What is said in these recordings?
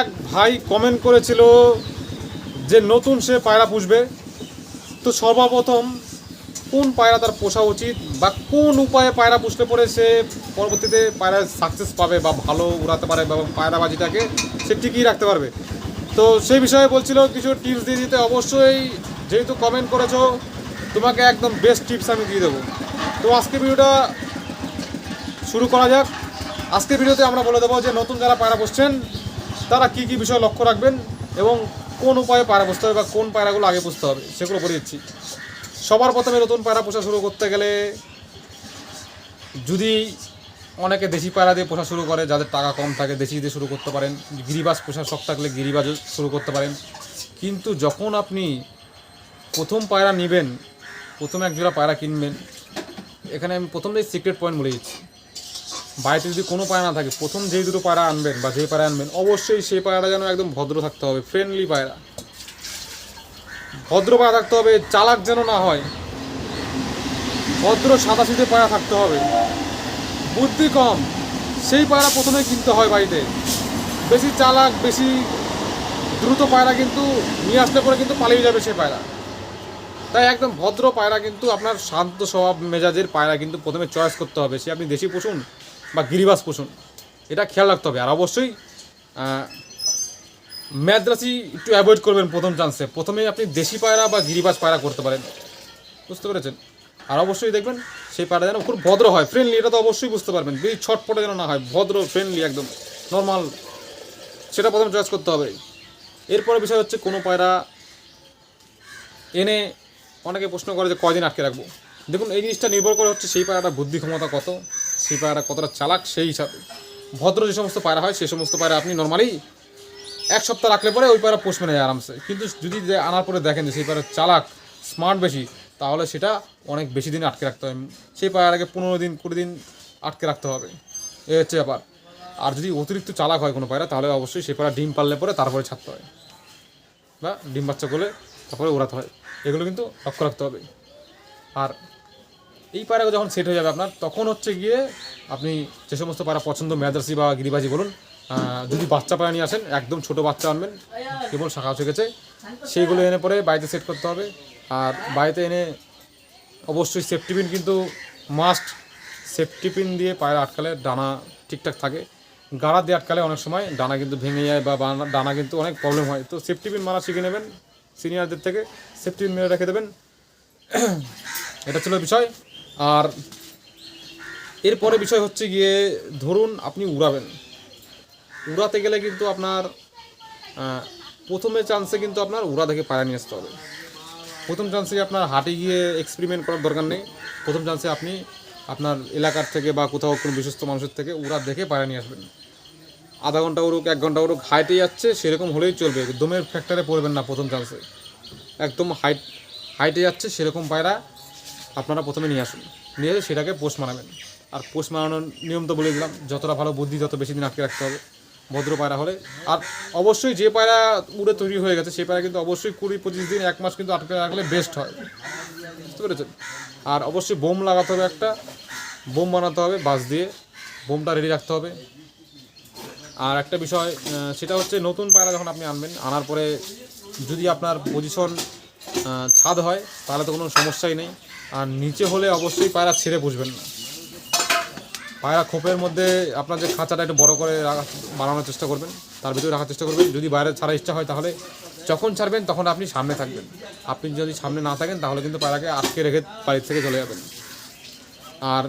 এক ভাই কমেন্ট করেছিল যে নতুন সে পায়রা পুষবে। তো সর্বপ্রথম কোন পায়রা তার পোষা উচিত বা কোন উপায়ে পায়রা পুষলে পরে সে পরবর্তীতে পায়রা সাকসেস পাবে বা ভালো উড়াতে পারে বা পায়রাবাজিটাকে সে টিকিয়ে রাখতে পারবে? তো সেই বিষয়ে বলছিল, কিছু টিপস দিয়ে দিতে অবশ্যই। যেহেতু কমেন্ট করেছ, তোমাকে একদম বেস্ট টিপস আমি দিয়ে দেবো। তো আজকে ভিডিওটা শুরু করা যাক। আজকে ভিডিওতে আমরা বলে দেবো যে নতুন যারা পায়রা বসছেন তারা কি কি বিষয় লক্ষ্য রাখবেন এবং কোন উপায়ে পায়রা বসতে হবে বা কোন পায়রাগুলো আগে বুঝতে হবে সেগুলো বলে দিচ্ছি। সবার প্রথমে নতুন পায়রা পোষা শুরু করতে গেলে যদি অনেকে দেশি পায়রা দিয়ে পোষা শুরু করে, যাদের টাকা কম থাকে, দেশি দিয়ে শুরু করতে পারেন, গিরিবাজ পোষার শখ থাকলে গিরিবাজ শুরু করতে পারেন। কিন্তু যখন আপনি প্রথম পায়রা নেবেন, প্রথমে এক জোড়া পায়রা কিনবেন, এখানে আমি প্রথম সিক্রেট পয়েন্ট বলে দিচ্ছি। বাড়িতে যদি কোনো পায়রা না থাকে, প্রথম যেই দুটো পায়রা আনবেন বা যেই পায়রা আনবেন, অবশ্যই সেই পায়রাটা যেন একদম ভদ্র থাকতে হবে ফ্রেন্ডলি পায়রা। ভদ্র পায়রা থাকতে হবে, চালাক যেন না হয়। ভদ্র সাদা পায়রা থাকতে হবে। বুদ্ধি কম, সেই পায়রা প্রথমে কিনতে হয় বাড়িতে। বেশি চালাক, বেশি দ্রুত পায়রা কিন্তু নিয়ে আসলে পরে কিন্তু পালিয়ে যাবে সেই পায়রা। তাই একদম ভদ্র পায়রা কিন্তু আপনার শান্ত স্বভাব, মেজাজের পায়রা কিন্তু প্রথমে চয়েস করতে হবে। সে আপনি দেশি পুষুন বা গিরিবাস পুষুন এটা খেয়াল রাখতে হবে। আর অবশ্যই ম্যাদ্রাসি একটু অ্যাভয়েড করবেন প্রথম চান্সে প্রথমেই আপনি দেশি পায়রা বা গিরিবাস পায়রা করতে পারেন। বুঝতে পেরেছেন? আর অবশ্যই দেখবেন, সেই পায়রা যেন খুব ভদ্র হয় ফ্রেন্ডলি এটা তো অবশ্যই বুঝতে পারবেন। বেশি ছটপটে যেন না হয়, ভদ্র ফ্রেন্ডলি একদম নর্মাল সেটা প্রথমে চয়েস করতে হবে। এরপরে বিষয় হচ্ছে, কোনো পায়রা এনে অনেকে প্রশ্ন করে যে কয়দিন আটকে রাখব? দেখুন, এই জিনিসটা নির্ভর করে হচ্ছে সেই পায়রাটা বুদ্ধি ক্ষমতা কত, সেই পায়রাটা কতটা চালাক, সেই হিসাবে। ভদ্র যে সমস্ত পায়রা হয় সেই সমস্ত পায়রা আপনি নর্মালি এক সপ্তাহ রাখলে পরে ওই পায়রা পোষ মেনে যায় আরামসে। কিন্তু যদি আনার পরে দেখেন যে সেই পায়রা চালাক স্মার্ট বেশি, তাহলে সেটা অনেক বেশি দিন আটকে রাখতে হবে সেই পায়রাকে পনেরো দিন, কুড়ি দিন আটকে রাখতে হবে। এ হচ্ছে ব্যাপার। আর যদি অতিরিক্ত চালাক হয় কোনো পায়রা, তাহলে অবশ্যই সেই পায়রা ডিম পারলে পরে তারপরে ছাড়তে হয়। বা ডিম বাচ্চা করলে তারপরে ওড়াতে হয়। এগুলো কিন্তু লক্ষ্য রাখতে হবে। আর এই পায়রা যখন সেট হয়ে যাবে আপনার, তখন হচ্ছে গিয়ে আপনি যে সমস্ত পায়রা পছন্দ, ম্যাদার্সি বা গিরিবাজি বলুন যদি বাচ্চা পায়রা নিয়ে আসেন, একদম ছোট বাচ্চা আনবেন, কেবল শাখা শিখেছে সেইগুলো এনে পরে বাড়িতে সেট করতে হবে। আর বাড়িতে এনে অবশ্যই সেফটি পিন কিন্তু মাস্ট সেফটি পিন দিয়ে পায়রা আটকালে ডানা ঠিকঠাক থাকে। গাড়া দিয়ে আটকালে অনেক সময় ডানা কিন্তু ভেঙে যায় বা ডানা কিন্তু অনেক প্রবলেম হয়। তো সেফটি পিন মারা শিখে নেবেন। সিনিয়রদের থেকে সেফটি মেরে রেখে দেবেন। এটা ছিল বিষয়। আর এরপরে বিষয় হচ্ছে গিয়ে, ধরুন আপনি উড়াবেন। উড়াতে গেলে কিন্তু আপনার প্রথমে চান্সে কিন্তু আপনার উড়া দেখে পায়রা নিয়ে আসতে হবে। প্রথম চান্সে আপনার হাটে গিয়ে এক্সপেরিমেন্ট করার দরকার নেই। প্রথম চান্সে আপনি আপনার এলাকার থেকে বা কোথাও কোনো বিশ্বস্ত মানুষের থেকে উড়া দেখে পায়রা নিয়ে আসবেন। আধা ঘণ্টা উড়ুক এক ঘণ্টা উড়ুক হাইটে যাচ্ছে, সেরকম হলেই চলবে। দমের ফ্যাক্টরে পড়বেন না প্রথম চান্সে একদম হাইট হাইটে যাচ্ছে, সেরকম পায়রা আপনারা প্রথমে নিয়ে আসুন। নিয়ে এসে সেটাকে পোষ মানাবেন। আর পোষ মানানোর নিয়ম তো বলে দিলাম, যতটা ভালো বুদ্ধি তত বেশি দিন আটকে রাখতে হবে। ভদ্র পায়রা হলে। আর অবশ্যই যে পায়রা উড়ে তৈরি হয়ে গেছে সেই পায়রা কিন্তু অবশ্যই কুড়ি পঁচিশ দিন, এক মাস কিন্তু আটকে রাখলে বেস্ট হয়। বুঝতে পেরেছেন? আর অবশ্যই বোম লাগাতে হবে একটা। বোম বানাতে হবে বাস দিয়ে। বোমটা রেডি রাখতে হবে। আর একটা বিষয় সেটা হচ্ছে নতুন পায়রা যখন আপনি আনবেন, আনার পরে যদি আপনার পজিশন ছাদ হয়, তাহলে তো কোনো সমস্যাই নেই। আর নিচে হলে অবশ্যই পায়রা ছেড়ে বসবেন না। পায়রা খোপের মধ্যে আপনার যে খাঁচাটা একটু বড় করে রাখা, বানানোর চেষ্টা করবেন, তার ভিতরে রাখার চেষ্টা করবেন। যদি বাইরে ছাড়া ইচ্ছা হয় তাহলে যখন ছাড়বেন, তখন আপনি সামনে থাকবেন। আপনি যদি সামনে না থাকেন, তাহলে কিন্তু পায়রাকে আটকে রেখে বাড়ির থেকে চলে যাবেন। আর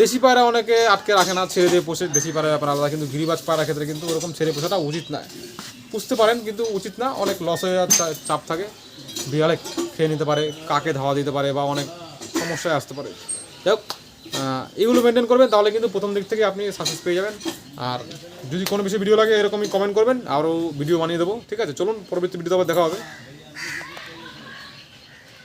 দেশি পায়রা অনেকে আটকে রাখে না, ছেড়ে দিয়ে পোষে দেশি পায়রা ব্যাপার আলাদা, কিন্তু গিরিবাজ পায়রা ক্ষেত্রে কিন্তু ওরকম ছেড়ে পোষাটা উচিত না। পুষতে পারেন, কিন্তু উচিত না, অনেক লস হয়ে যাওয়ার চাপ থাকে। বিড়ালে খেয়ে নিতে পারে, কাকে ধাওয়া দিতে পারে বা অনেক সমস্যায় আসতে পারে। যাই হোক এগুলো মেনটেন করবেন, তাহলে কিন্তু প্রথম দিক থেকে আপনি সাকসেস পেয়ে যাবেন। আর যদি কোনো বিষয়ে ভিডিও লাগে, এরকমই কমেন্ট করবেন, আরও ভিডিও বানিয়ে দেবো। ঠিক আছে, চলুন, পরবর্তী ভিডিওতে আবার দেখা হবে।